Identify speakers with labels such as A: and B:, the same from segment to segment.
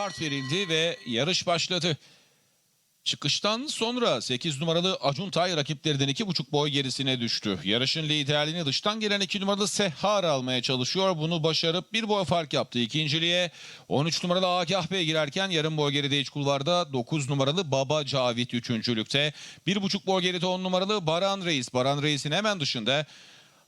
A: start verildi ve yarış başladı. Çıkıştan sonra 8 numaralı Acuntay rakiplerden 2,5 boy gerisine düştü. Yarışın liderliğini dıştan gelen 2 numaralı Sehar almaya çalışıyor. Bunu başarıp bir boy fark yaptı ikinciliğe. 13 numaralı Agah Bey girerken yarım boy geride iç kulvarda 9 numaralı Baba Cavit üçüncülükte. 1,5 boy geride 10 numaralı Baran Reis. Baran Reis'in hemen dışında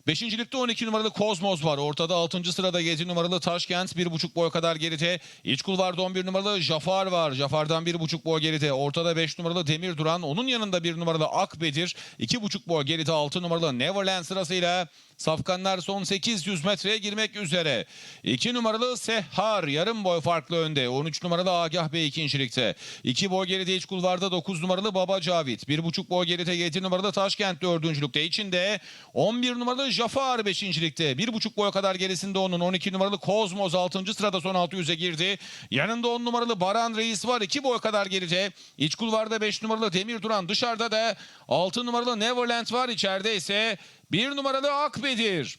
A: Beşincilikte 12 numaralı Kozmos var. Ortada 6. sırada 7 numaralı Taşkent 1,5 boy kadar geride. İç kulvarda 11 numaralı Jafar var. Jafar'dan 1,5 boy geride. Ortada 5 numaralı Demir Duran. Onun yanında 1 numaralı Akbedir. 2,5 boy geride 6 numaralı Neverland sırasıyla Safkanlar son 800 metreye girmek üzere. 2 numaralı Sehar yarım boy farklı önde. 13 numaralı Agah Bey ikincilikte. 2 boy geride iç kulvarda 9 numaralı Baba Cavit. 1,5 boy geride 7 numaralı Taşkent dördüncülükte. İçinde 11 numaralı Jafar beşincilikte. 1,5 boy kadar gerisinde onun 12 numaralı Kozmos 6. sırada son 600'e girdi. Yanında 10 numaralı Baran Reis var. 2 boy kadar geride. İç kulvarda 5 numaralı Demir Duran. Dışarıda da 6 numaralı Neverland var. İçeride ise 1 numaralı Akbedir.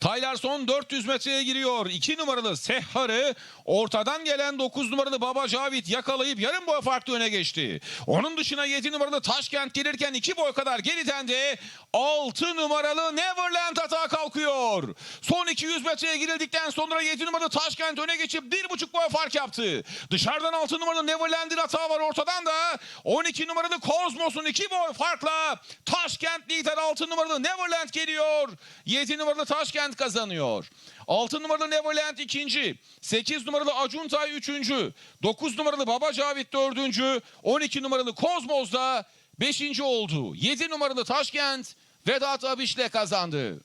A: Taylar son 400 metreye giriyor. 2 numaralı Sehhar'ı ortadan gelen 9 numaralı Baba Cavit yakalayıp yarım boy farklı öne geçti. Onun dışına 7 numaralı Taşkent gelirken 2 boy kadar geriden de 6 numaralı Neverland atağa kalkıyor. Son 200 metreye girildikten sonra 7 numaralı Taşkent öne geçip 1,5 boy fark yaptı. Dışarıdan 6 numaralı Neverland'in hata var ortadan da 12 numaralı Kozmos'un 2 boy farkla Taşkent lider 6 numaralı Neverland geliyor. 7 numaralı Taşkent kazanıyor. 6 numaralı Neverland ikinci. 8 numaralı Acuntay üçüncü. 9 numaralı Baba Cavit dördüncü. 12 numaralı Kozmos da beşinci oldu. 7 numaralı Taşkent Vedat Abiş'le kazandı.